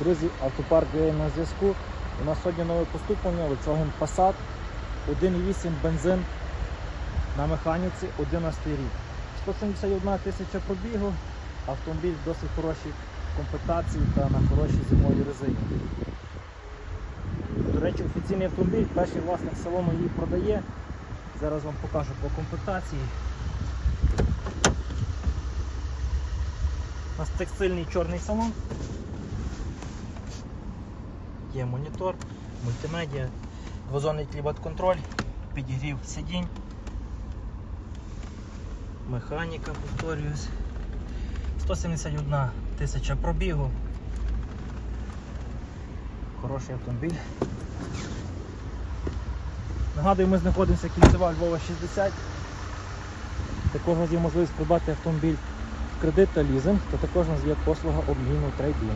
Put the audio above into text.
Друзі, автопарк є на зв'язку. У нас сьогодні нове поступлення Volkswagen Passat 1.8 бензин на механіці 11 рік. 171 тисяча пробігу, автомобіль в досить хорошій комплектації та на хорошій зимовій резині. До речі, офіційний автомобіль, перший власник салону її продає. Зараз вам покажу по комплектації. У нас текстильний чорний салон. Є монітор, мультимедіа, двозонний клімат-контроль, підігрів сидінь, механіка, повторююсь. 171 тисяча пробігу. Хороший автомобіль. Нагадую, ми знаходимося кільцева Львова 60. Також у нас є можливість придбати автомобіль в кредит та лізинг, то також у нас є послуга обміну трейдін.